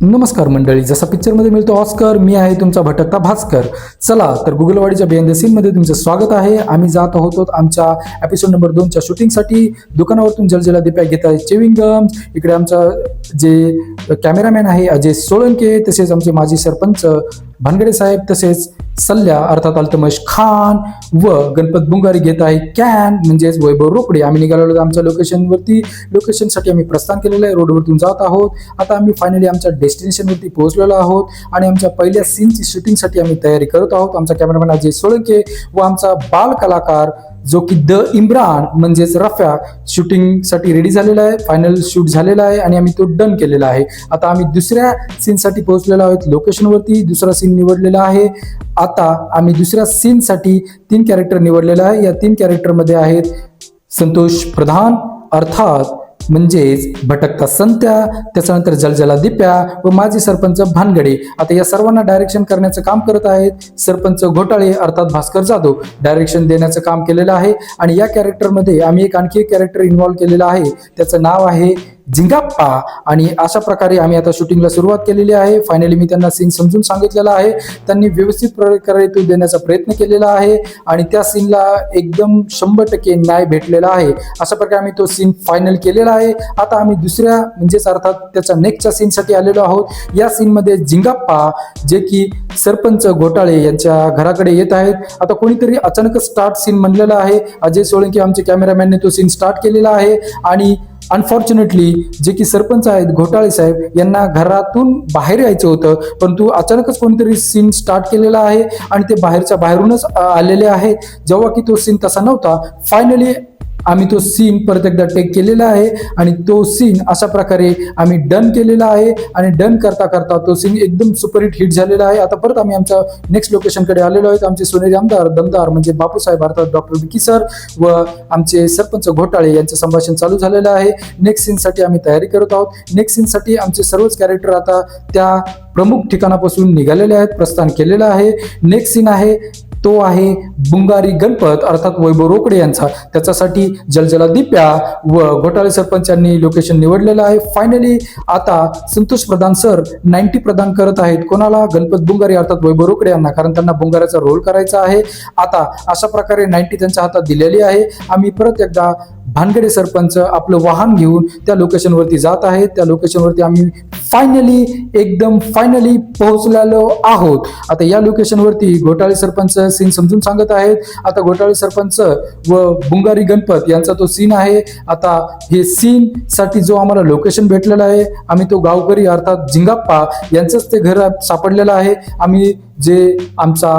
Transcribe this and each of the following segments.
नमस्कार मंडळी जसा पिक्चरमध्ये मिळतो ऑस्कर मी आहे तुमचा भटकता भास्कर. चला तर गुगलवाडीच्या बिहाइंड द सीनमध्ये तुमचं स्वागत आहे. आम्ही जात आहोत आमच्या एपिसोड नंबर दोनच्या शूटिंगसाठी दुकानावरतून जलजला दिप्या घेत आहे चेविंगम इकडे आमचा जे कॅमेरामॅन आहे अजय सोळंके तसेच आमचे माजी सरपंच भानगडे साहेब तसेच सल्ल्या अर्थात अल्तमश खान व गणपत बुंगारी घेत आहे. कॅन म्हणजेच वैभव रोकडे आम्ही निघालेलो आमच्या लोकेशनवरती. लोकेशनसाठी आम्ही प्रस्थान केलेलं आहे. रोडवरतून जात आहोत. आता आम्ही फायनली आमच्या डेस्टिनेशनवरती पोहोचलेलो आहोत आणि आमच्या पहिल्या सीनची शूटिंगसाठी आम्ही तयारी करत आहोत. आमचा कॅमेरामॅन अजय सोळंके व आमचा बाल कलाकार जो की द इम्रान म्हणजेच रफ्या शूटिंगसाठी रेडी झालेला आहे फायनल शूट झालेला आहे आणि आम्ही तो डन केलेला आहे. आता आम्ही दुसऱ्या सीनसाठी पोहोचलेलो आहोत. लोकेशनवरती दुसरा सीन निवडलेला आहे. आता आम्ही दुसऱ्या सीनसाठी तीन कॅरेक्टर निवडलेला आहे. या तीन कॅरेक्टरमध्ये आहेत संतोष प्रधान अर्थात म्हणजेच भटकता संत्या त्याच्यानंतर जलजला दिप्या व माजी सरपंच भानगडे. आता या सर्वांना डायरेक्शन करण्याचं काम करत आहेत. सरपंच घोटाळे अर्थात भास्कर जाधव. डायरेक्शन देण्याचं काम केलेलं आहे. आणि या कॅरेक्टरमध्ये आम्ही एक आणखी एक कॅरेक्टर इन्व्हॉल्व्ह केलेलं आहे. त्याचं नाव आहे झिंगाप्पा आणि अशा प्रकारे आम्ही आता शूटिंगला सुरुवात केलेली आहे. फायनली मी त्यांना सीन समजून सांगितलेला आहे. त्यांनी व्यवस्थित प्रकारे तो देण्याचा प्रयत्न केलेला आहे. आणि त्या सीनला एकदम शंभर टक्के न्याय भेटलेला आहे. अशा प्रकारे आम्ही तो सीन फायनल केलेला आहे. आता आम्ही दुसऱ्या म्हणजेच अर्थात त्याच्या नेक्स्टच्या सीनसाठी आलेलो आहोत. या सीनमध्ये झिंगाप्पा जे की सरपंच घोटाळे यांच्या घराकडे येत आहेत. आता कोणीतरी अचानकच स्टार्ट सीन म्हणलेला आहे. अजय सोळंकी आमचे कॅमेरामॅनने तो सीन स्टार्ट केलेला आहे. आणि अनफॉर्च्युनेटली जे की सरपंच आहेत घोटाळे साहेब यांना घरातून बाहेर यायचं होतं परंतु अचानकच कोणीतरी सीन स्टार्ट केलेला आहे आणि ते बाहेरच्या बाहेरूनच आलेले आहेत. जेव्हा की तो सीन तसा नव्हता फायनली आम्ही तो सीन परत एकदा टेक केलेला आहे आणि तो सीन अशा प्रकारे आम्ही डन केलेला आहे आणि डन करता करता तो सीन एकदम सुपरहिट हिट झालेला आहे. आता परत आम्ही आमच्या नेक्स्ट लोकेशनकडे आलेलो आहेत. आमचे सोनेरी आमदार दमदार म्हणजे बापूसाहेब अर्थात डॉक्टर विकी सर व आमचे सरपंच घोटाळे यांचं संभाषण चालू झालेलं आहे. नेक्स्ट सीनसाठी आम्ही तयारी करत आहोत. नेक्स्ट सीनसाठी आमचे सर्वच कॅरेक्टर आता त्या प्रमुख ठिकाणापासून निघालेले आहेत प्रस्थान केलेलं आहे. नेक्स्ट सीन आहे तो आहे बुंगारी गणपत अर्थात वैभव रोकडे यांचा. त्याच्यासाठी जलजला दिप्या व घोटाळे सरपंच यांनी लोकेशन निवडलेलं आहे. फायनली आता संतोष प्रधान सर नाईन्टी प्रदान करत आहेत. कोणाला? गणपत बुंगारी अर्थात वैभव रोकडे यांना. कारण त्यांना बुंगाराचा रोल करायचा आहे. आता अशा प्रकारे नाईन्टी त्यांच्या हातात दिलेली आहे. आम्ही परत एकदा भानगडे सरपंच आपलं वाहन घेऊन त्या लोकेशनवरती जात आहेत. त्या लोकेशनवरती आम्ही फायनली एकदम फायनली पोहोचलेलो आहोत. आता या लोकेशनवरती घोटाळे सरपंच सीन समजून सांगत आहेत. आता घोटाळे सरपंच व बुंगारी गणपत यांचा तो सीन आहे. आता हे सीन साठी जो आम्हाला लोकेशन भेटलेलं आहे आम्ही तो गावकरी अर्थात झिंगाप्पा यांचंच ते घर सापडलेलं आहे. आम्ही जे आमचा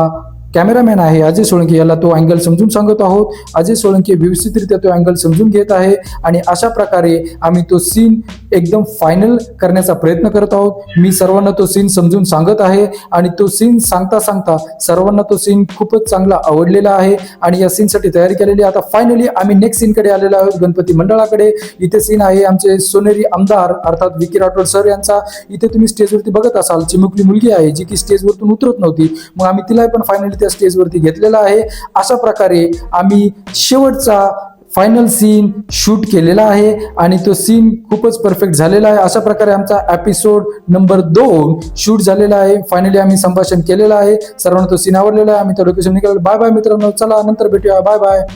कॅमेरामॅन आहे अजय सोळंकी याला तो अँगल समजून सांगत आहोत. अजय सोळंकी व्यवस्थितरित्या तो अँगल समजून घेत आहे आणि अशा प्रकारे आम्ही तो सीन एकदम फायनल करण्याचा प्रयत्न करत आहोत. मी सर्वांना तो सीन समजून सांगत आहे आणि तो सीन सांगता सांगता सर्वांना तो सीन खूपच चांगला आवडलेला आहे आणि या सीनसाठी तयारी केलेली आता फायनली आम्ही नेक्स्ट सीनकडे आलेलो आहोत गणपती मंडळाकडे. इथे सीन आहे आमचे सोनेरी आमदार अर्थात विकी राठोड सर यांचा. इथे तुम्ही स्टेजवरती बघत असाल चिमुकली मुलगी आहे जी की स्टेजवरतून उतरत नव्हती. मग आम्ही तिला पण फायनली त्या स्टेजवरती घेतलेला आहे. अशा प्रकारे आम्ही शेवटचा फायनल सीन शूट केलेला आहे आणि तो सीन खूपच परफेक्ट झालेला आहे. अशा प्रकारे आमचा एपिसोड नंबर दोन शूट झालेला आहे. फायनली आम्ही संभाषण केलेलं आहे. सर्वांना तो सीन आवडलेला आहे. आम्ही त्या लोकेशन निघालो. बाय बाय मित्रांनो. चला नंतर भेटूया. Bye bye